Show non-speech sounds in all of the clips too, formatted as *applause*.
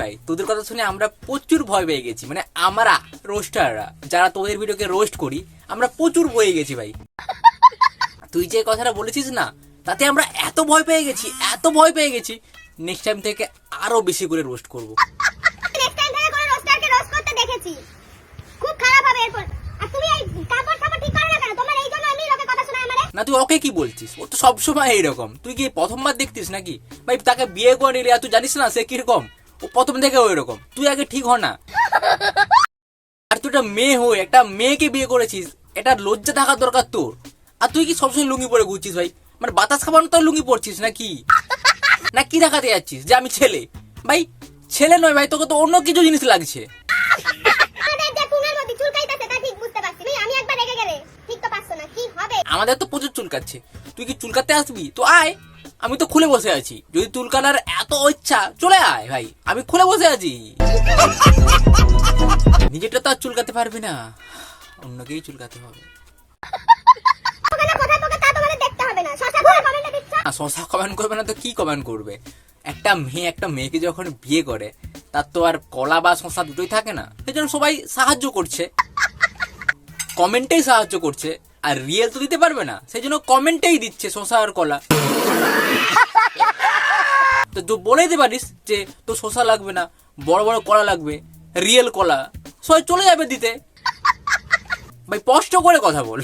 ভাই তোদের কথা শুনে আমরা প্রচুর ভয় পেয়ে গেছি। মানে আমরা রোস্টাররা যারা তোদের ভিডিওকে রোস্ট করি আমরা প্রচুর ভয়ে গেছি ভাই। তুই যে কথাটা বলেছিস না তাতে আমরা এত ভয় পেয়ে গেছি এত ভয় পেয়ে গেছি নেক্সট টাইম থেকে আরও বেশি করে রোস্ট করব। নেক্সট টাইম থেকে কোনো রোস্টারকে রোস্ট করতে দেখেছি। খুব খারাপ হবে এরপর। আর তুমি এই কাপড় ফাপড় ঠিক করো না কেন? তোমার এই জন্য এমনি লোকে কথা শোনায় আমারে না তুই ওকে কি বলছিস? ও তো সবসময় এইরকম। তুই কি প্রথমবার দেখতিস নাকি? ভাই তাকে বিয়ে করে নিলে আর তুই জানিস না সে কীরকম? প্রথম থেকে ওই রকম তুই আগে ঠিক হ না। আর তুই একটা মেয়ে হয়ে একটা মেয়েকে বিয়ে করেছিস এটা লজ্জা থাকা দরকার তোর। আর তুই কি সবসময় লুঙ্গি পরে ঘুরছিস ভাই? মানে বাতাস খাবানো তো লুঙ্গি পরছিস নাকি? না কি দেখাতে যাচ্ছিস যে আমি ছেলে? ভাই ছেলে নয় ভাই তোকে তো অন্য কিছু জিনিস লাগছে। না না কি আমাদের তো প্রচুর চুলকাচ্ছে। তুই কি চুলকাতে আসবি? তো আয়। আমি তো খুলে বসে আছি। যদি চুলকানার এত ইচ্ছা চলে আয় ভাই। আমি খুলে বসে আছি। নিজেটা তো আর চুলকাতে পারবি না। অন্যকেই চুলকাতে হবে। শশা কমেন্ট করবে না তো কি কমেন্ট করবে? একটা মেয়ে একটা মেয়েকে যখন বিয়ে করে তার তো আর কলা বা শশা দুটোই থাকে না। সেই জন্য সবাই সাহায্য করছে। কমেন্টেই সাহায্য করছে। আর রিয়েল তো দিতে পারবে না। সেই জন্য কমেন্টেই দিচ্ছে শশা আর কলা। তো তো বলে দিতে পারিস যে তো শশা লাগবে না বড় বড় কলা লাগবে রিয়েল কলা। সবাই চলে যাবে দিতে। ভাই স্পষ্ট করে কথা বল।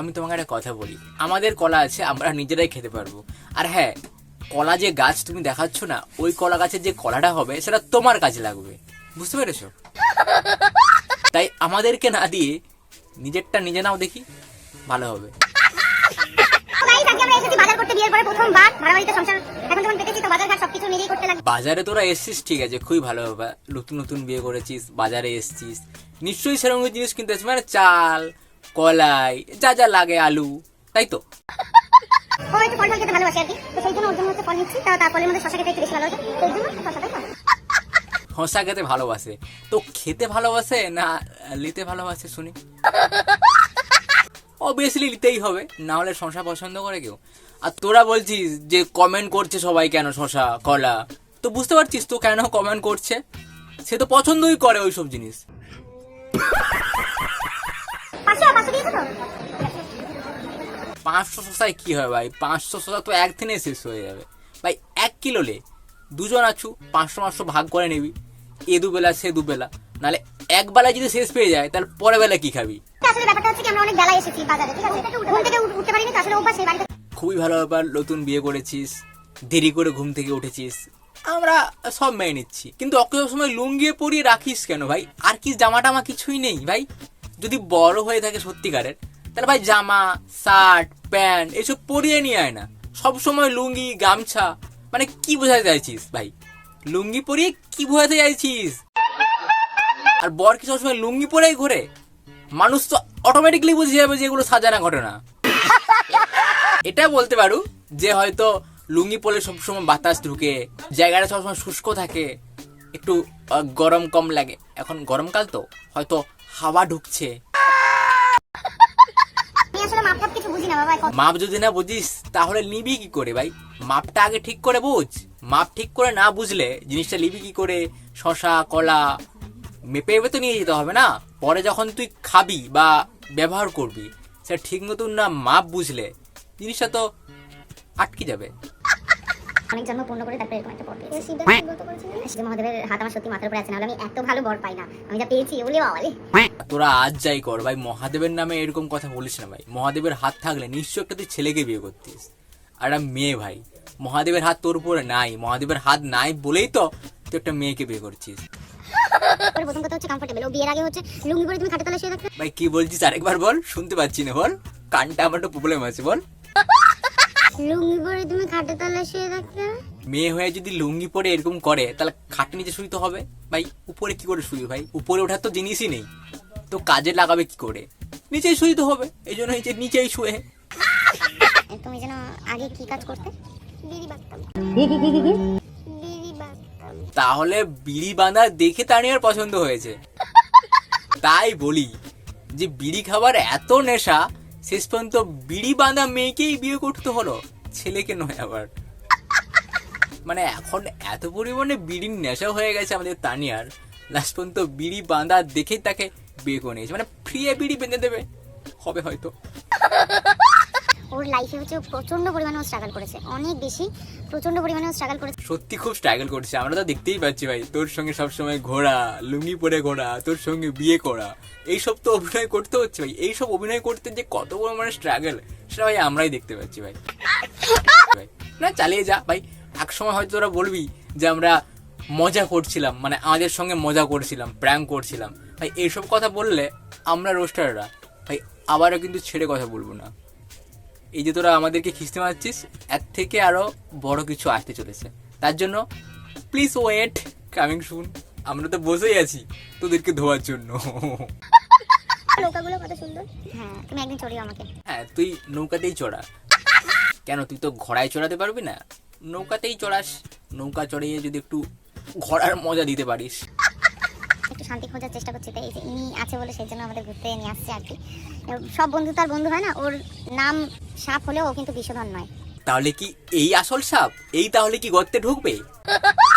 আমি তোমাকে একটা কথা বলি। আমাদের কলা আছে আমরা নিজেরাই খেতে পারব। আর হ্যাঁ কলা যে গাছ তুমি দেখাচ্ছ না ওই কলা গাছের যে কলাটা হবে সেটা তোমার কাজে লাগবে। বুঝতে পেরেছ? তাই আমাদেরকে না দিয়ে নিজেরটা নিজে নাও দেখি ভালো হবে। বাজার তোরা এসছিস ঠিক আছে খুবই ভালো হবে। নতুন নতুন বিয়ে করেছিস বাজারে এসছিস। নিশ্চয়ই সেরকম জিনিস কিনতে মানে চাল কলাই যা যা লাগে আলু তাই তো? ও একটু ফল ফল খেতে ভালোবাসে আর কি। তো সেই জন্য ওর জন্য হচ্ছে ফল নিচ্ছি। তা তার ফলের মধ্যে শশা খেতে একটু বেশি ভালো লাগে। সেই জন্য খাব। শশা খেতে ভালোবাসে। তো খেতে ভালোবাসে না নিতে ভালোবাসে শুনি? অবভিয়াসলি নিতেই হবে না হলে শশা পছন্দ করে কেউ। আর তোরা বলছিস যে কমেন্ট করছে সবাই কেন শশা কলা? তো বুঝতে পারছিস তো কেন কমেন্ট করছে? সে তো পছন্দই করে ওইসব জিনিস। পাঁচশো শশায় কি হয় ভাই? পাঁচশো শশা তো একদিনে শেষ হয়ে যাবে। ভাই এক কিলো লে। দুজন আছু পাঁচশো পাঁচশো ভাগ করে নিবি। এ দুবেলা সে দুবেলা। নাহলে এক বেলায় যদি শেষ পেয়ে যায় তাহলে পরের বেলা কি খাবি? খুবই ভালো ব্যাপার নতুন বিয়ে করেছিস দেরি করে ঘুম থেকে উঠেছিস। আমরা সব মেনে নিচ্ছি। কিন্তু অকেও সময় লুঙ্গিয়ে পরিয়ে রাখিস কেন ভাই? আর কি জামা টামা কিছুই নেই ভাই? যদি বড় হয়ে থাকে সত্যিকারের তাহলে ভাই জামা শার্ট প্যান্ট, এসব পরিয়ে নিয়ে আয় না। সব সময় লুঙ্গি, গামছা মানে কি বোঝাতে চাইছিস ভাই? লুঙ্গি পরিয়ে কি বোঝাতে চাইছিস? আর বর কি সবসময় লুঙ্গি পরেই ঘোরে। মানুষ তো অটোমেটিকলি বুঝে যাবে যে এগুলো সাজানা ঘটনা। এটা বলতে পারো যে হয়তো লুঙ্গি পরলে সবসময় বাতাস ঢুকে, জায়গাটা সবসময় শুষ্ক থাকে, একটু গরম কম লাগে। এখন গরমকাল তো, হয়তো হাওয়া ঢুকছে। মাপ যদি না বুঝিস, তাহলে নিবি কি করে ভাই? মাপটা আগে ঠিক করে বুঝ। মাপ ঠিক করে না বুঝলে জিনিসটা নিবি কি করে? শশা, কলা, মেপে মেপে তো নিয়ে যেতে হবে না? পরে যখন তুই খাবি বা ব্যবহার করবি, সেটা ঠিক মতন না মাপ বুঝলে, জিনিসটা তো আটকে যাবে। অনেক জন্ম পূর্ণ করে তারপরে এরকম একটা বর পেয়েছি। শিব মহাদেবের হাত আমার সত্যি মাথার উপরে আছে না আমি এত ভালো বর পাই না। আমি যা পেয়েছি ওলে বাবালে তোরা আজ যাই কর ভাই মহাদেবের নামে এরকম কথা বলিস না ভাই। মহাদেবের হাত থাকলে নিশ্চয় একটা তুই ছেলেকে বিয়ে করতিস। আর মেয়ে ভাই। মহাদেবের হাত তোর উপরে নাই। মহাদেবের হাত নাই বলেই তো তুই একটা মেয়েকে বিয়ে করছিস। পরে প্রথম কথা হচ্ছে কমফোর্টেবল ও বিয়ের আগে হচ্ছে লুঙ্গি পরে তুমি খাটে তলে শুয়ে থাকতে? ভাই কি বলছিস? আরেকবার বল শুনতে পাচ্ছি না বল। কানটা আমার একটু প্রবলেম আছে বল। লুঙ্গি পরে তুমি খাটে তলে শুয়ে থাকতে মেয়ে হয়ে যদি লুঙ্গি পরে এরকম করে তাহলে খাটে নিচে শুইতে হবে। ভাই উপরে কি করে শুই ভাই? উপরে ওঠার তো জিনিসই নেই। তো কাজে লাগাবে কি করে? নিচেই শুইতে হবে। এই জন্য নিচে নিচেই শুয়ে। তুমি যেন আগে কি কাজ করতে? বিড়ি বাঁধতাম। বিড়ি বাঁধতাম। তাহলে বিড়ি বাঁধা দেখে তানিয়ার পছন্দ হয়েছে। তাই বলি যে বিড়ি খাবার এত নেশা শেষ পর্যন্ত বিড়ি বাঁধা মেয়েকেই বিয়ে করতে হলো। ছেলেকে নয় আবার। মানে এখন এত পরিমাণে বিড়ির নেশা হয়ে গেছে আমাদের তানিয়ার। লাস্ট পর্যন্ত বিড়ি বাঁধা দেখেই তাকে বিয়ে করে নিয়েছে। মানে ফ্রিয়ে বিড়ি বেঁধে দেবে। হবে হয়তো। ওর লাইফে হচ্ছে প্রচণ্ড পরিমাণে স্ট্রাগল করেছে। অনেক বেশি প্রচণ্ড পরিমাণে স্ট্রাগল করেছে। সত্যি খুব স্ট্রাগল করছে। আমরা তো দেখতেই পাচ্ছি ভাই তোর সঙ্গে সবসময় ঘোরা লুঙ্গি পরে ঘোরা তোর সঙ্গে বিয়ে করা এইসব তো অভিনয় করতে হচ্ছে ভাই। এইসব অভিনয় করতে যে কত বড় মানে স্ট্রাগল সেটা ভাই আমরাই দেখতে পাচ্ছি ভাই। ভাই, না চালিয়ে যা। ভাই এক সময় হয়তো তোরা বলবি যে আমরা মজা করছিলাম মানে আমাদের সঙ্গে মজা করছিলাম প্র্যাঙ্ক করছিলাম। ভাই এইসব কথা বললে আমরা রোস্টাররা ভাই আবারও কিন্তু ছেড়ে কথা বলব না। এই যে তোরা আমাদেরকে খিস্তে মারছিস এর থেকে আরও বড় কিছু আসতে চলেছে। তার জন্য প্লিজ ওয়েট কামিং শুন আমরা তো বসেই আছি তোদেরকে ধোয়ার জন্য। নৌকাগুলো কত সুন্দর। হ্যাঁ তুমি একদিন চড়িও আমাকে। হ্যাঁ তুই নৌকাতেই চড়া। কেন তুই তো ঘোড়ায় চড়াতে পারবি না? নৌকাতেই চড়াস নৌকা চড়িয়ে যদি একটু ঘোড়ার মজা দিতে পারিস। শান্তি খোঁজার চেষ্টা করছি। তাই যে ইনি আছে বলে সেই জন্য আমাদের ঘুরতে নিয়ে আসছে আর কি। সব বন্ধু তার বন্ধু হয় না ওর নাম সাপ হলেও ও কিন্তু বিষধর নয়। তাহলে কি এই আসল সাপ? এই তাহলে কি গর্তে ঢুকবে? *laughs*